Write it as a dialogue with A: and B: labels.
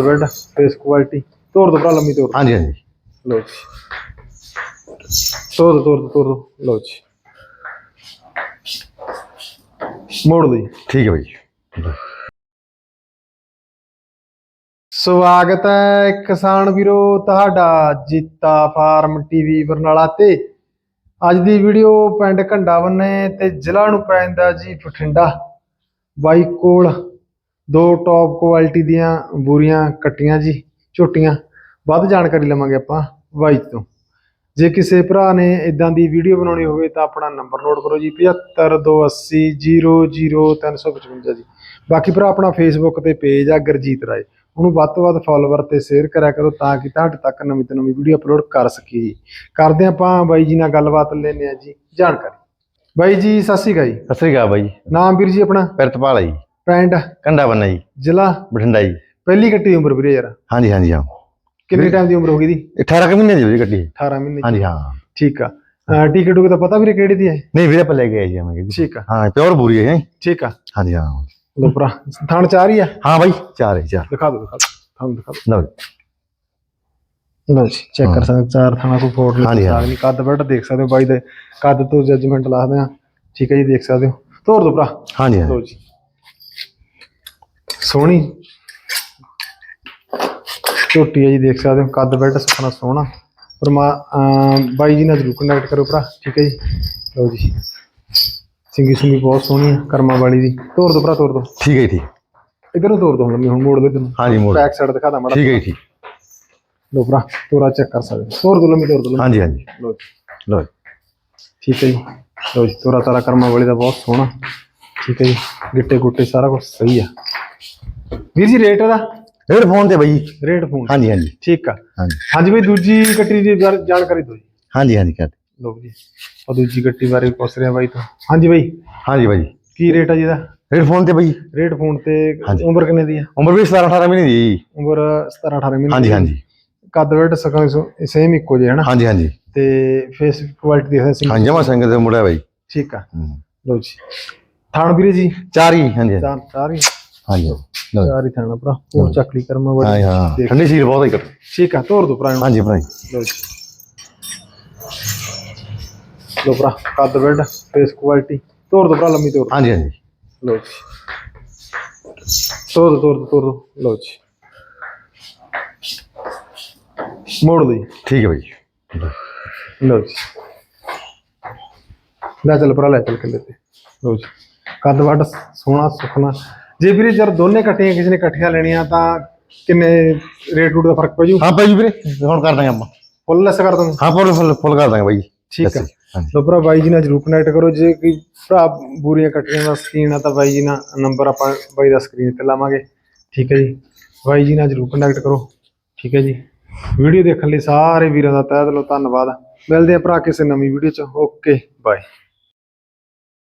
A: Bed face quality ਤੋੜ ਦੋ ਭਰਾ ਲੰਮੀ ਤੋੜ
B: ਹਾਂਜੀ ਹਾਂਜੀ।
A: ਲਓ ਜੀ। ਤੋੜ ਦੋ ਤੋੜ ਦੋ ਤੋੜ ਦੋ। ਲਓ ਜੀ। ਮੋੜ ਦੇ
B: ਠੀਕ ਹੈ ਬਾਈ।
A: ਸਵਾਗਤ ਹੈ ਕਿਸਾਨ ਵੀਰੋ ਤੁਹਾਡਾ ਜੀਤਾ ਫਾਰਮ ਟੀਵੀ ਬਰਨਾਲਾ ਤੇ। ਅੱਜ ਦੀ ਵੀਡੀਓ ਪਿੰਡ ਘੰਡਾਵੰਨੇ ਤੇ ਜ਼ਿਲ੍ਹਾ ਨੂੰ ਪੈਂਦਾ ਜੀ ਬਠਿੰਡਾ। ਬਾਈ ਕੋਲ ਦੋ ਟੌਪ ਕੁਆਲਿਟੀ ਦੀਆਂ ਬੂਰੀਆਂ ਕੱਟੀਆਂ ਜੀ ਝੋਟੀਆਂ। ਵੱਧ ਜਾਣਕਾਰੀ ਲਵਾਂਗੇ ਆਪਾਂ ਬਾਈ ਤੋਂ। ਜੇ ਕਿਸੇ ਭਰਾ ਨੇ ਇਦਾਂ ਦੀ ਵੀਡੀਓ ਬਣਾਉਣੀ ਹੋਵੇ ਤਾਂ ਆਪਣਾ ਨੰਬਰ ਨੋਟ ਕਰੋ ਜੀ 7528000355 ਜੀ। ਬਾਕੀ ਭਰਾ ਆਪਣਾ ਫੇਸਬੁੱਕ ਤੇ ਪੇਜ ਆ ਗੁਰਜੀਤ ਰਾਏ। ਉਹਨੂੰ ਵੱਧ ਤੋਂ ਵੱਧ ਫਾਲੋਵਰ ਤੇ ਸ਼ੇਅਰ ਕਰਿਆ ਕਰੋ ਤਾਂ ਕਿ ਤੁਹਾਡੇ ਤੱਕ ਨਵੀਂ ਤੋਂ ਨਵੀਂ ਵੀਡੀਓ ਅਪਲੋਡ ਕਰ ਸਕੀਏ ਜੀ। ਕਰਦੇ ਆਪਾਂ ਬਾਈ ਜੀ ਨਾਲ ਗੱਲਬਾਤ ਲੈਣੇ ਆ ਜੀ ਜਾਣਕਾਰੀ। ਬਾਈ ਜੀ ਸਤਿ ਸ਼੍ਰੀ ਅਕਾਲ ਜੀ।
B: ਸਤਿ ਸ੍ਰੀ ਅਕਾਲ ਬਾਈ
A: ਨਾਮ ਵੀਰ ਜੀ ਆਪਣਾ?
B: ਪਿਰਤਪਾਲ ਜੀ।
A: ਪਿੰਡ?
B: ਕੰਡਾ ਬੰਨਾ ਜੀ।
A: ਜ਼ਿਲ੍ਹਾ?
B: ਬਠਿੰਡਾ ਜੀ।
A: ਪਹਿਲੀ ਕੱਟੀ ਦੀ ਉਮਰ ਵੀਰੇ ਯਾਰ।
B: ਹਾਂਜੀ ਹਾਂਜੀ ਹਾਂ।
A: ਕਿੰਨੇ ਟਾਈਮ ਦੀ ਉਮਰ ਹੋ ਗਈ ਦੀ?
B: ਇਹ 18 ਕੁ ਮਹੀਨੇ ਦੀ ਹੋਈ ਗੱਡੀ
A: 18 ਮਹੀਨੇ ਦੀ।
B: ਹਾਂਜੀ ਹਾਂ।
A: ਠੀਕ ਆ। ਟਿਕਟ ਟੁਕਟ ਦਾ ਪਤਾ ਵੀਰੇ ਕਿਹੜੀ ਦੀ ਹੈ
B: ਨਹੀਂ ਵੀਰੇ ਆਪਾਂ ਲੈ ਕੇ ਆਏ ਜੀ ਆਵਾਂਗੇ ਜੀ।
A: ਠੀਕ ਆ।
B: ਹਾਂ ਪਿਓਰ ਬੂਰੀ ਹੈ ਜੀ।
A: ਠੀਕ ਆ।
B: ਹਾਂਜੀ ਹਾਂ।
A: ਲੋ ਭਰਾ ਥਣ ਚਾਰ ਹੀ ਆ?
B: ਹਾਂ ਬਾਈ ਚਾਰ ਹੈ ਚਾਰ।
A: ਦਿਖਾ ਦਿਓ ਦਿਖਾ ਦਿਓ। ਤੁਹਾਨੂੰ ਦਿਖਾ
B: ਲਓ ਜੀ।
A: ਦਿਓ ਲੋ ਜੀ ਚੈੱਕ ਕਰ ਸਕਦੇ ਹੋ, ਚਾਰ ਥਾਣਾ ਕੋਈ ਫੋਟ ਨਹੀਂ
B: ਹਾਂ।
A: ਨਹੀਂ ਕੱਦ ਬੈਠ ਦੇਖ ਸਕਦੇ ਹੋ ਬਾਈ ਦੇ। ਕੱਦ ਤੋਂ ਜੱਜਮੈਂਟ ਲਾਦੇ ਆ ਠੀਕ ਹੈ ਜੀ ਦੇਖ ਸਕਦੇ ਹੋ। ਤੋੜ ਦੋ ਭਰਾ।
B: ਹਾਂਜੀ
A: ਲੋ
B: ਹਾਂ
A: ਜੀ। ਸੋਹਣੀ। ਝੋਟੀ ਹੈ ਜੀ ਦੇਖ ਸਕਦੇ ਹੋ ਕੱਦ ਬੈਠ ਸੁਖਣਾ ਸੋਹਣਾ। ਪਰ ਮਾ ਬਾਈ ਜੀ ਨਾਲ ਜਰੂਰ ਕੰਟੈਕਟ ਕਰੋ ਭਰਾ ਠੀਕ ਹੈ ਜੀ? ਲੋ ਜੀ। ਸਿੰਗੀ ਸੁੰਗੀ ਬਹੁਤ ਸੋਹਣੀ ਹੈ ਕਰਮਾ ਵਾਲੀ ਦੀ। ਤੋੜ ਦੋ ਭਰਾ ਤੋੜ ਦੋ।
B: ਠੀਕ ਹੈ ਜੀ, ਠੀਕ।
A: ਇਧਰੋਂ ਤੋੜ ਦੋ ਹੁਣ ਮੈਂ ਹੁਣ ਮੋੜ ਦੇ ਤੈਨੂੰ
B: ਹਾਂਜੀ ਮੋੜ
A: ਬੈਕ ਸਾਈਡ ਦਿਖਾ ਦਾਂ ਮੜਾ
B: ਠੀਕ ਹੈ ਜੀ, ਠੀਕ।
A: ਲੋ ਭਰਾ ਤੋਰਾ ਚੈੱਕ ਕਰ ਸਕਦੇ। ਤੋੜ ਦੋ ਲੰਮੀ ਤੋੜ ਦੋ।
B: ਹਾਂਜੀ ਹਾਂਜੀ।
A: ਲੋ ਜੀ।
B: ਲਓ ਜੀ।
A: ਠੀਕ ਹੈ ਜੀ। ਲੋ ਜੀ ਤੋਰਾ ਤਾਰਾ ਕਰਮਾ ਵਾਲੀ ਦਾ ਬਹੁਤ ਸੋਹਣਾ। ਠੀਕ ਹੈ ਜੀ। ਗਿੱਟੇ ਗੁੱਟੇ ਸਾਰਾ ਕੁਝ ਸਹੀ ਆ। ਵੀਰ ਜੀ ਰੇਟ ਦਾ?
B: ਰੇਡ ਫੋਨ ਤੇ ਬਾਈ
A: ਰੇਟ ਫੋਨ
B: ਹਾਂਜੀ ਹਾਂਜੀ।
A: ਠੀਕ ਆ।
B: ਹਾਂਜੀ।
A: ਹਾਂਜੀ ਬਈ ਦੂਜੀ ਗੱਟੀ ਦੀ ਜਾਣ- ਜਾਣਕਾਰੀ ਦਿਓ ਜੀ।
B: ਹਾਂਜੀ ਹਾਂਜੀ ਕਰ
A: ਲੋ ਜੀ। ਉਹ ਦੂਜੀ ਗੱਟੀ ਬਾਰੇ ਪੁੱਛ ਰਿਹਾ ਬਾਈ ਤੋਂ। ਹਾਂਜੀ ਬਾਈ।
B: ਹਾਂਜੀ ਬਾਈ।
A: ਕੀ ਰੇਟ ਆ ਜੀ ਇਹਦਾ?
B: ਰੇਡ ਫੋਨ ਤੇ ਬਾਈ।
A: ਰੇਟ ਫੋਨ ਤੇ
B: ਹਾਂਜੀ।
A: ਉਮਰ ਕਿੰਨੇ ਦੀ ਆ?
B: ਉਮਰ ਵੀ 17 18 ਮਹੀਨੇ ਦੀ ਜੀ।
A: ਉਮਰ 17 18 ਮਹੀਨੇ
B: ਹਾਂਜੀ
A: ਦੀ।
B: ਹਾਂਜੀ
A: ਕੱਦ ਵੇਟ ਸਕਾ ਸੇਮ ਇੱਕੋ ਜਿਹਾ ਹੈ ਨਾ
B: ਹਾਂਜੀ ਹਾਂਜੀ।
A: ਤੇ ਫੇਸ ਕੁਆਲਿਟੀ ਦੇਖਦੇ ਸੀ
B: ਹਾਂ ਜਮਾ ਸਿੰਘ ਦੇ ਮੁੰਡਾ ਬਾਈ।
A: ਠੀਕ ਆ।
B: ਹੂੰ।
A: ਲੋ ਜੀ। ਥਾਣ ਵੀਰੇ ਜੀ।
B: ਚਾਰ ਹੀ ਹਾਂਜੀ ਹਾਂਜੀ। ਹਾਂਜੀ ਲਓ ਜੀ।
A: ਚਾਰ ਹੀ ਥਾਣਾ ਭਰਾ। ਉਹ ਚੱਕਲੀ ਕਰਮਾ
B: ਹਾਂ
A: ਬੜੀ
B: ਹਾਂ।
A: ਦੇਖ।
B: ਠੰਡੀ ਸੀਲ ਬਹੁਤ ਹੈ ਕਰ
A: ਠੀਕ ਆ ਤੋੜ ਦੋ ਭਰਾ ਨੂੰ
B: ਹਾਂਜੀ ਭਾਈ
A: ਲੋ ਜੀ। ਲੋ ਭਰਾ ਕੱਦ ਬੈਡ ਫੇਸ ਕੁਆਲਿਟੀ ਤੋੜ ਦੋ ਭਰਾ ਲੰਮੀ ਤੋੜ
B: ਹਾਂਜੀ ਹਾਂਜੀ।
A: ਲੋ ਜੀ। ਤੋੜ ਦੋ ਤੋੜ ਦੋ ਤੋੜ ਦੋ। ਲੋ ਜੀ। ਮੋੜ ਦੇ
B: ਠੀਕ ਹੈ ਬਾਈ
A: ਲੋ ਜੀ। ਲੈ ਚੱਲ ਭਰਾ ਲੈ ਚੱਲ ਕੇ ਤੇ। ਲੋ ਜੀ। ਕੱਦ ਵੱਡ ਸੋਹਣਾ ਸੁਖਣਾ ਜੇ ਵੀਰੇ ਜਰ ਦੋਨੇ ਕੱਟੀਆਂ ਕਿਸੇ ਨੇ ਇਕੱਠੀਆਂ ਲੈਣੀਆਂ ਤਾਂ ਕਿੰਨੇ ਰੇਟ ਰੂਟ ਦਾ ਫ਼ਰਕ ਪੈ ਜੂ?
B: ਹਾਂ ਭਾਈ ਵੀਰੇ। ਹੁਣ ਕਰ ਦਾਂਗੇ ਆਪਾਂ।
A: ਫੁੱਲ ਲੈਸ ਕਰ ਦੋਗੇ।
B: ਹਾਂ ਫੁੱਲ ਫੁੱਲ ਫੁੱਲ ਕਰ ਦਾਂਗੇ ਬਾਈ
A: ਠੀਕ
B: ਹਾਂਜੀ।
A: ਲੋ ਭਰਾ ਬਾਈ ਜੀ ਨਾਲ ਜਰੂਰ ਕਨੈਕਟ ਕਰੋ। ਜੇ ਕੋਈ ਭਰਾ ਬੂਰੀਆਂ ਕੱਟੀਆਂ ਦਾ ਸਕੀਨ ਆ ਤਾਂ ਬਾਈ ਜੀ ਨਾਲ ਨੰਬਰ ਆਪਾਂ ਬਾਈ ਦਾ ਸਕਰੀਨ ਤੇ ਲਾਵਾਂਗੇ। ਠੀਕ ਹੈ ਜੀ। ਬਾਈ ਜੀ ਨਾਲ ਜਰੂਰ ਕਨੈਕਟ ਕਰੋ। ਠੀਕ ਹੈ ਜੀ। ਵੀਡੀਓ ਦੇਖਣ ਲਈ ਸਾਰੇ ਵੀਰਾਂ ਦਾ ਤਹਿ ਦਿਲੋਂ ਧੰਨਵਾਦ। ਮਿਲਦੇ ਆ ਭਰਾ ਕਿਸੇ ਨਵੀਂ ਵੀਡੀਓ ਚ। Okay bye.